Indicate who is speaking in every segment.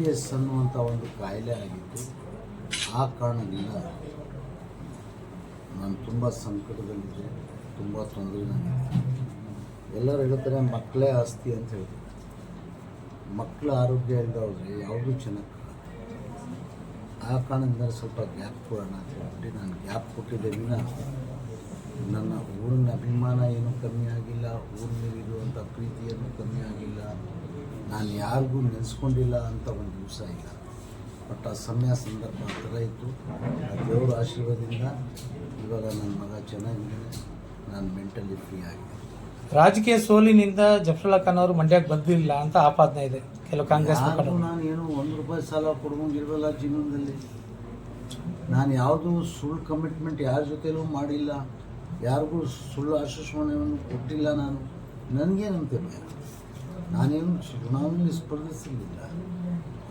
Speaker 1: T S ಅನ್ನುವಂಥ ಒಂದು ಕಾಯಿಲೆ ಆಗಿತ್ತು ಆ ಕಾರಣದಿಂದ ನಾನು ತುಂಬ ಸಂಕಟದಲ್ಲಿದ್ದೆ, ತುಂಬ ತೊಂದರೆ ನನಗೆ ಎಲ್ಲರೂ ಹೇಳ್ತಾರೆ, ಮಕ್ಕಳೇ ಆಸ್ತಿ ಅಂತ ಹೇಳ್ತಾರೆ. ಮಕ್ಕಳ ಆರೋಗ್ಯ ಇಲ್ಲದವ್ರೆ ಯಾವುದೂ ಚೆನ್ನಾಗಿ ಆ ಕಾರಣದಿಂದ ಸ್ವಲ್ಪ ಗ್ಯಾಪ್ ಕೊಡೋಣ ಅಂತ ಹೇಳ್ಬಿಟ್ಟು ನಾನು ಗ್ಯಾಪ್ ಕೊಟ್ಟಿದ್ದೆ. ದಿನ ನನ್ನ ಊರಿನ ಅಭಿಮಾನ ಏನೂ ಕಮ್ಮಿ ಆಗಿಲ್ಲ ಊರಿನಲ್ಲಿರುವಂಥ ಪ್ರೀತಿಯನ್ನು ಕಮ್ಮಿ ಆಗಿಲ್ಲ. ನಾನು ಯಾರಿಗೂ ನೆನೆಸ್ಕೊಂಡಿಲ್ಲ ಅಂತ ಒಂದು ದಿವಸ ಇಲ್ಲ ಬಟ್ ಆ ಸಮಯ ಸಂದರ್ಭ ಆ ಥರ ಇತ್ತು. ಆ ದೇವರ ಆಶೀರ್ವಾದದಿಂದ ಇವಾಗ ನನ್ನ ಮಗ ಚೆನ್ನಾಗಿದ್ದಾನೆ ನಾನು ಮೆಂಟಲಿ ಫ್ರೀ ಆಗಿದೆ.
Speaker 2: ರಾಜಕೀಯ ಸೋಲಿನಿಂದ ಜಫರುಲ್ಲಾ ಖಾನ್ ಅವರು ಮಂಡ್ಯಕ್ಕೆ ಬಂದಿಲ್ಲ ಅಂತ ಆಪಾದನೆ ಇದೆ ಕೆಲವು ಕಾಂಗ್ರೆಸ್
Speaker 1: ನಾನು ಏನು ಒಂದು ರೂಪಾಯಿ ಸಾಲ ಕೊಡ್ಕೊಂಗಿಲ್ವಲ್ಲ ಜೀವನದಲ್ಲಿ. ನಾನು ಯಾವುದೂ ಸುಳ್ಳು ಕಮಿಟ್ಮೆಂಟ್ ಯಾರ ಜೊತೆಲೂ ಮಾಡಿಲ್ಲ. ಯಾರಿಗೂ ಸುಳ್ಳು ಆಶ್ವಾಸನೆಯನ್ನು ಕೊಟ್ಟಿಲ್ಲ ನಾನು. ನನಗೇನಂತೆ ಭಯ? ನಾನೇನು ಚುನಾವಣೆಯಲ್ಲಿ ಸ್ಪರ್ಧಿಸಲಿಲ್ಲ.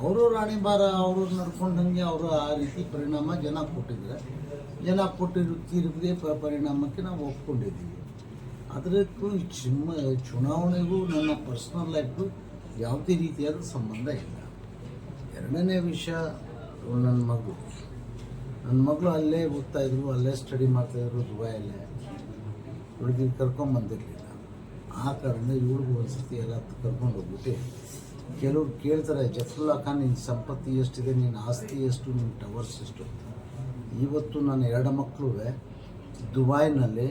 Speaker 1: ಅವರು ರಾಣಿ ಬಾರ ಅವರು ನಡ್ಕೊಂಡಂಗೆ ಅವರು ಆ ರೀತಿ ಪರಿಣಾಮ ಜನ ಕೊಟ್ಟಿದ್ದಾರೆ ಜನ ಕೊಟ್ಟಿರೋ ಪ ಪರಿಣಾಮಕ್ಕೆ ನಾವು ಒಪ್ಕೊಂಡಿದ್ದೀವಿ. ಅದಕ್ಕೂ ಚಿಮ್ಮ ಚುನಾವಣೆಗೂ ನನ್ನ ಪರ್ಸ್ನಲ್ ಲೈಫು ಯಾವುದೇ ರೀತಿಯಾದ ಸಂಬಂಧ ಇಲ್ಲ. ಎರಡನೇ ವಿಷಯ ನನ್ನ ಮಗಳು ನನ್ನ ಮಗಳು ಅಲ್ಲೇ ಓದ್ತಾಯಿದ್ರು ಅಲ್ಲೇ ಸ್ಟಡಿ ಮಾಡ್ತಾಯಿದ್ರು ದುಬೈಯಲ್ಲೇ. ಹುಡುಗಿ ಕರ್ಕೊಂಬಂದಿರಲಿಲ್ಲ. ಆ ಕಾರಣ ಇವ್ರಿಗೂ ಒಂದು ಸತಿ ಎಲ್ಲ ಕರ್ಕೊಂಡು ಹೋಗ್ಬಿಟ್ಟು ಕೆಲವ್ರು ಕೇಳ್ತಾರೆ, ಜಫ್ರುಲ್ಲಾ ಖಾನ್ ನಿನ್ನ ಸಂಪತ್ತಿ ಎಷ್ಟಿದೆ ನಿನ್ನ ಆಸ್ತಿ ಎಷ್ಟು ನಿನ್ನ ಟವರ್ಸ್ ಎಷ್ಟು? ಇವತ್ತು ನನ್ನ ಎರಡು ಮಕ್ಕಳು ದುಬೈನಲ್ಲಿ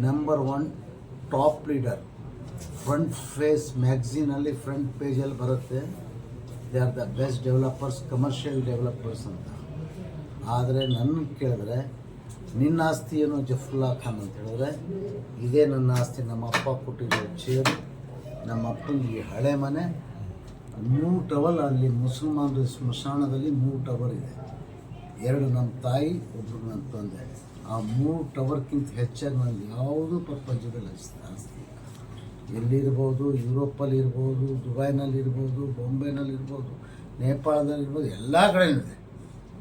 Speaker 1: number one top leader front face ಮ್ಯಾಗ್ಝೀನಲ್ಲಿ front ಪೇಜಲ್ಲಿ ಬರುತ್ತೆ. They are the best developers commercial developers ಅಂತ. ಆದರೆ ನನ್ನ ಕೇಳಿದ್ರೆ ನಿನ್ನ ಆಸ್ತಿ ಏನು ಜಫುಲ್ಲಾ ಖಾನ್ ಅಂತ ಹೇಳಿದ್ರೆ, ಇದೇ ನನ್ನ ಆಸ್ತಿ, ನಮ್ಮ ಅಪ್ಪ ಕೊಟ್ಟಿರೋ ಚೇರು ನಮ್ಮ ಅಪ್ಪನಿಗೆ ಈ ಹಳೆ ಮನೆ, ಮೂರು ಟವಲ್ ಅಲ್ಲಿ ಮುಸಲ್ಮಾನರ ಸ್ಮಶಾನದಲ್ಲಿ ಮೂರು ಟವರ್ ಇದೆ. ಎರಡು ನಮ್ಮ ತಾಯಿ ಒಬ್ಬರು ನನ್ನ ತಂದೆ. ಆ ಮೂರು ಟವರ್ಕ್ಕಿಂತ ಹೆಚ್ಚಾಗಿ ನನಗೆ ಯಾವುದೂ ಪ್ರಪಂಚದಲ್ಲಿ ಆಸ್ತಿ ಎಲ್ಲಿರ್ಬೋದು, ಯುರೋಪಲ್ಲಿ ಇರ್ಬೋದು, ದುಬೈನಲ್ಲಿ ಇರ್ಬೋದು, ಬಾಂಬೆನಲ್ಲಿ ಇರ್ಬೋದು, ನೇಪಾಳದಲ್ಲಿ ಇರ್ಬೋದು, ಎಲ್ಲ ಕಡೆ ಇದೆ.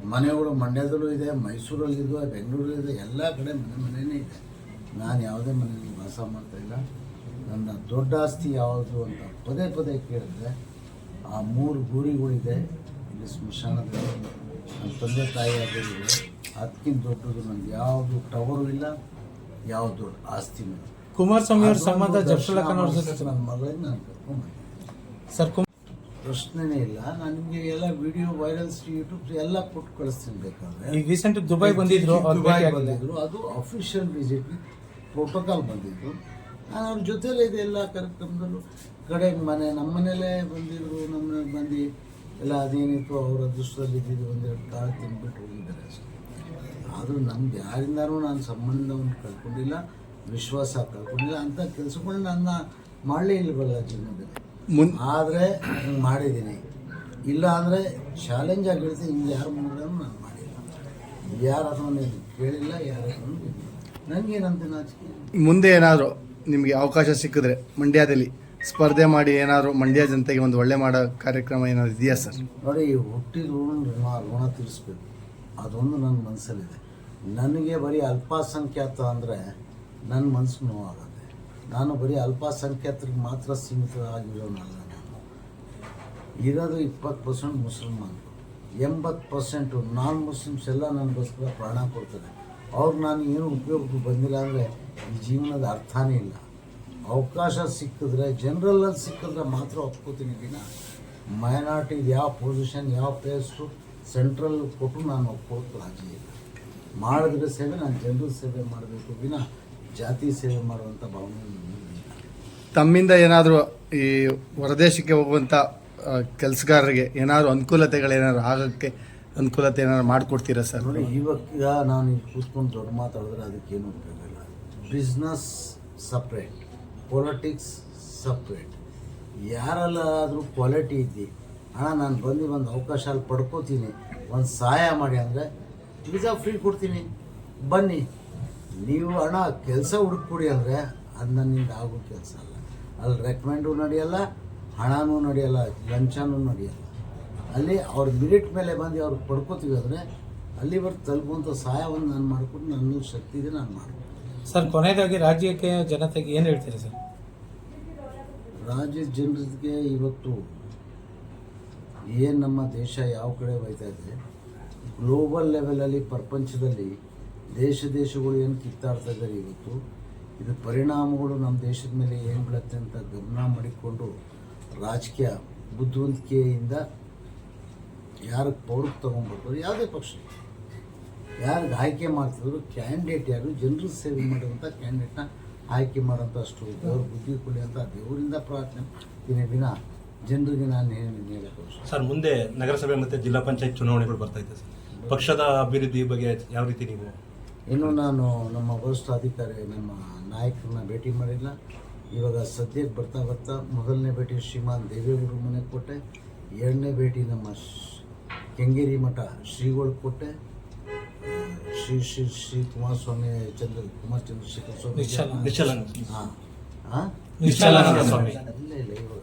Speaker 1: ಮನೆಗಳು ಮಂಡ್ಯದಲ್ಲೂ ಇದೆ ಮೈಸೂರಲ್ಲಿ ಇದೆ ಬೆಂಗಳೂರಲ್ಲಿ ಇದೆ ಎಲ್ಲ ಕಡೆ ಮನೆ ಮನೆಯೇ ಇದೆ ನಾನು ಯಾವುದೇ ಮನೆಯಲ್ಲಿ ವಾಸ ಮಾಡ್ತಾ ಇಲ್ಲ ನನ್ನ ದೊಡ್ಡ ಆಸ್ತಿ ಯಾವುದು ಅಂತ ಪದೇ ಪದೇ ಕೇಳಿದ್ರೆ ಆ ಮೂರು ಗೂರಿಗಳಿದೆ ಇಲ್ಲಿ ಸ್ಮಶಾನದಲ್ಲಿ ನನ್ನ ತಂದೆ ತಾಯಿ ಅದಕ್ಕಿಂತ ದೊಡ್ಡದು ನನಗೆ ಯಾವುದು ಟವರು ಇಲ್ಲ ಯಾವ ದೊಡ್ಡ ಆಸ್ತಿನೂ ಇಲ್ಲ.
Speaker 2: ಕುಮಾರಸ್ವಾಮಿ ಅವ್ರ ಸಂಬಂಧ ಜಫರುಲ್ಲಾ ಜೊತೆ
Speaker 1: ನನ್ನ ಮಗಳನ್ನ ನಾನು ಕರ್ಕೊಂಡು.
Speaker 2: ಸರ್
Speaker 1: ಪ್ರಶ್ನೆನೇ ಇಲ್ಲ. ನಾನು ನಿಮಗೆ ಎಲ್ಲ ವಿಡಿಯೋ ವೈರಲ್ಸ್ ಯೂಟ್ಯೂಬ್ ಎಲ್ಲ ಕೊಟ್ಟು ಕಳಿಸ್ತೀನಿ ಬೇಕಾದ್ರೆ.
Speaker 2: ಈಗ ರೀಸೆಂಟ್ ದುಬೈ ಬಂದಿದ್ರು ಅವ್ರು
Speaker 1: ದುಬೈ ಬಂದಿದ್ರು. ಅದು ಅಫಿಷಿಯಲ್ ವಿಸಿಟ್ ಪ್ರೋಟೋಕಾಲ್ ಬಂದಿದ್ದು ನಾನು ಅವ್ರ ಜೊತೆಲೇ ಇದೆ ಎಲ್ಲ ಕಾರ್ಯಕ್ರಮದಲ್ಲೂ. ಕಡೆ ಮನೆ ನಮ್ಮ ಮನೇಲೇ ಬಂದಿದ್ರು ನಮ್ಮ ಬಂದು ಎಲ್ಲ ಅದೇನಿತ್ತು ಅವ್ರ ಅದೃಷ್ಟದಲ್ಲಿ ಇದ್ದಿದ್ದು ಒಂದೆರಡು ಕಾಳು ತಿಂದ್ಬಿಟ್ಟು ಹೋಗಿದ್ದಾರೆ ಅಷ್ಟೇ. ಆದರೂ ನಮ್ಗೆ ಯಾರಿಂದಾನೂ ನಾನು ಸಂಬಂಧವನ್ನು ಕಳ್ಕೊಂಡಿಲ್ಲ ವಿಶ್ವಾಸ ಕಳ್ಕೊಂಡಿಲ್ಲ ಅಂತ ಕೆಲಸಗಳನ್ನ ನನ್ನ ಮಾಡಲೇ ಇಲ್ವಲ್ಲ ಜೀವನದಲ್ಲಿ.
Speaker 3: ಮುನ್
Speaker 1: ಆದರೆ ಹಿಂಗೆ ಮಾಡಿದ್ದೀನಿ. ಇಲ್ಲ ಅಂದರೆ ಚಾಲೆಂಜ್ ಆಗಿರುತ್ತೆ. ಹೇಳ್ತೀನಿ ಹಿಂಗೆ ಯಾರು ಮಾಡಿದ್ರು ನಾನು ಮಾಡಿಲ್ಲ. ಯಾರು ಅದನ್ನು ಕೇಳಿಲ್ಲ ಯಾರು ನನಗೇನಂತ ನಾಚಿಕೆ
Speaker 3: ಮುಂದೆ ಏನಾದರೂ ನಿಮಗೆ ಅವಕಾಶ ಸಿಕ್ಕಿದ್ರೆ ಮಂಡ್ಯದಲ್ಲಿ ಸ್ಪರ್ಧೆ ಮಾಡಿ ಏನಾದರೂ ಮಂಡ್ಯ ಜನತೆಗೆ ಒಂದು ಒಳ್ಳೆ ಮಾಡೋ ಕಾರ್ಯಕ್ರಮ ಏನಾದರೂ ಇದೆಯಾ ಸರ್?
Speaker 1: ನೋಡಿ ಹುಟ್ಟಿದ ಋಣ ಋಣ ತೀರಿಸ್ಬೇಕು. ಅದೊಂದು ನನ್ನ ಮನಸ್ಸಲ್ಲಿದೆ ನನಗೆ ಬರೀ ಅಲ್ಪಸಂಖ್ಯಾತ ಅಂದರೆ ನನ್ನ ಮನಸ್ಸು ನೋವಾಗುತ್ತೆ ನಾನು ಬರೀ ಅಲ್ಪಸಂಖ್ಯಾತರಿಗೆ ಮಾತ್ರ ಸೀಮಿತವಾಗಿರೋನಲ್ಲ ನಾನು. ಇರೋದು ಇಪ್ಪತ್ತು ಪರ್ಸೆಂಟ್ ಮುಸಲ್ಮಾನರು. ಎಂಬತ್ತು ಪರ್ಸೆಂಟು ನಾನ್ ಮುಸ್ಲಿಮ್ಸ್ ಎಲ್ಲ ನನಗೋಸ್ಕರ ಪ್ರಾಣ ಕೊಡ್ತಾರೆ. ಅವ್ರು ನಾನು ಏನು ಉಪಯೋಗಕ್ಕೆ ಬಂದಿಲ್ಲ ಅಂದರೆ ಈ ಜೀವನದ ಅರ್ಥನೇ ಇಲ್ಲ. ಅವಕಾಶ ಸಿಕ್ಕಿದ್ರೆ ಜನರಲ್ಲಲ್ಲಿ ಸಿಕ್ಕಿದ್ರೆ ಮಾತ್ರ ಒಪ್ಕೋತೀನಿ ದಿನ. ಮೈನಾರ್ಟಿದು ಯಾವ ಪೊಸಿಷನ್ ಯಾವ ಪ್ಲೇಸು ಸೆಂಟ್ರಲ್ ಕೊಟ್ಟು ನಾನು ಒಪ್ಕೊಳ್ಳೋಕೆ ರಾಜಿ ಇಲ್ಲ. ಮಾಡಿದ್ರೆ ಸೇವೆ, ನಾನು ಜನರಲ್ ಸೇವೆ ಮಾಡಬೇಕು ವಿನ ಜಾತಿ ಸೇವೆ ಮಾಡುವಂಥ ಭಾವನೆ
Speaker 3: ತಮ್ಮಿಂದ ಏನಾದರೂ ಈ ಹೊರದೇಶಕ್ಕೆ ಹೋಗುವಂಥ ಕೆಲಸಗಾರರಿಗೆ ಏನಾದರೂ ಅನುಕೂಲತೆಗಳೇನಾದ್ರು ಆಗಕ್ಕೆ ಅನುಕೂಲತೆ ಏನಾದ್ರು ಮಾಡಿಕೊಡ್ತೀರಾ ಸರ್?
Speaker 1: ನೋಡಿ ಇವಾಗ ನಾನು ಈಗ ಕೂತ್ಕೊಂಡು ದೊಡ್ಡ ಮಾತಾಡಿದ್ರೆ ಅದಕ್ಕೇನು ಉಪಯೋಗ ಇಲ್ಲ. ಬಿಸ್ನೆಸ್ ಸಪ್ರೇಟ್ ಪೊಲಿಟಿಕ್ಸ್ ಸಪ್ರೇಟ್ ಯಾರಲ್ಲಾದರೂ ಕ್ವಾಲಿಟಿ ಇದ್ದಿ. ಹಣ ನಾನು ಬಂದು ಒಂದು ಅವಕಾಶ ಅಲ್ಲಿ ಪಡ್ಕೋತೀನಿ. ಒಂದು ಸಹಾಯ ಮಾಡಿ ಅಂದರೆ ವೀಸಾ ಫ್ರೀ ಕೊಡ್ತೀನಿ. ಬನ್ನಿ. ನೀವು ಹಣ ಕೆಲಸ ಹುಡುಕ್ಬಿಡಿ ಅಂದರೆ ಅದು ನನ್ನಿಂದ ಆಗೋ ಕೆಲಸ ಅಲ್ಲ. ಅಲ್ಲಿ ರೆಕಮೆಂಡು ನಡೆಯಲ್ಲ ಹಣನೂ ನಡೆಯಲ್ಲ ಲಂಚನೂ ನಡೆಯಲ್ಲ. ಅಲ್ಲಿ ಅವ್ರ ಮಿರಿಟ್ ಮೇಲೆ ಬಂದು ಅವ್ರಿಗೆ ಪಡ್ಕೋತೀವಿ ಅಂದರೆ ಅಲ್ಲಿವರೆಗೆ ತಲುಪುವಂಥ ಸಹಾಯವನ್ನು ನಾನು ಮಾಡ್ಕೊಂಡು ನನ್ನ ಶಕ್ತಿ ಇದೆ ನಾನು ಮಾಡ್ತೀನಿ
Speaker 2: ಸರ್ ಕೊನೆಯದಾಗಿ ರಾಜ್ಯಕ್ಕೆ ಜನತೆಗೆ ಏನು ಹೇಳ್ತೀರಿ ಸರ್?
Speaker 1: ರಾಜ್ಯದ ಜನರಿಗೆ ಇವತ್ತು ಏನು ನಮ್ಮ ದೇಶ ಯಾವ ಕಡೆ ಹೋಯ್ತಾ ಇದೆ ಗ್ಲೋಬಲ್ ಲೆವೆಲಲ್ಲಿ ಪ್ರಪಂಚದಲ್ಲಿ ದೇಶ ದೇಶಗಳು ಏನು ಕಿತ್ತಾಡ್ತಾ ಇದ್ದಾರೆ ಇವತ್ತು ಇದು ಪರಿಣಾಮಗಳು ನಮ್ಮ ದೇಶದ ಮೇಲೆ ಏನು ಬೀಳುತ್ತೆ ಅಂತ ಗಮನ ಮಾಡಿಕೊಂಡು ರಾಜಕೀಯ ಬುದ್ಧಿವಂತಿಕೆಯಿಂದ ಯಾರು ಪೌರಕ್ಕೆ ತೊಗೊಂಡ್ಬರ್ತಾರೆ ಯಾವುದೇ ಪಕ್ಷ. ಯಾರಿಗೆ ಆಯ್ಕೆ ಮಾಡ್ತಿದ್ರು ಕ್ಯಾಂಡಿಡೇಟ್ ಯಾರು, ಜನರು ಸೇವೆ ಮಾಡುವಂಥ ಕ್ಯಾಂಡಿಡೇಟ್ನ ಆಯ್ಕೆ ಮಾಡೋಂಥ ಅಷ್ಟು ದೇವ್ರ ಬುದ್ಧಿ ಕೊಡಿ ಅಂತ ದೇವರಿಂದ ಪ್ರಾರ್ಥನೆ. ದಿನ ದಿನ ಜನರಿಗೆ ನಾನು ಹೇಳಕ್ಕೆ
Speaker 4: ಸರ್, ಮುಂದೆ ನಗರಸಭೆ ಮತ್ತು ಜಿಲ್ಲಾ ಪಂಚಾಯತ್ ಚುನಾವಣೆಗಳು ಬರ್ತಾ ಇದೆ ಸರ್. ಪಕ್ಷದ ಅಭಿವೃದ್ಧಿ ಬಗ್ಗೆ ಯಾವ ರೀತಿ ನೀವು
Speaker 1: ಇನ್ನು ನಾನು ನಮ್ಮ ವರಿಷ್ಠ ಅಧಿಕಾರಿ ನಮ್ಮ ನಾಯಕರನ್ನ ಭೇಟಿ ಮಾಡಿಲ್ಲ. ಇವಾಗ ಸದ್ಯಕ್ಕೆ ಬರ್ತಾ ಬರ್ತಾ ಮೊದಲನೇ ಭೇಟಿ ಶ್ರೀಮಾನ್ ದೇವೇಗೌಡರು ಮನೆಗೆ ಕೊಟ್ಟೆ. ಎರಡನೇ ಭೇಟಿ ನಮ್ಮ ಶ್- ಕೆಂಗೇರಿ ಮಠ ಶ್ರೀಗಳು ಕೊಟ್ಟೆ. ಶ್ರೀ ಶ್ರೀ ಶ್ರೀ ಕುಮಾರಸ್ವಾಮಿ ಚಂದ್ರ ಕುಮಾರ್ ಚಂದ್ರಶೇಖರ್ ಸ್ವಾಮಿ ಹಾಂ. ಹಾಂ
Speaker 2: ಸ್ವಾಮಿ.
Speaker 1: ಇಲ್ಲ ಇಲ್ಲ ಇವಾಗ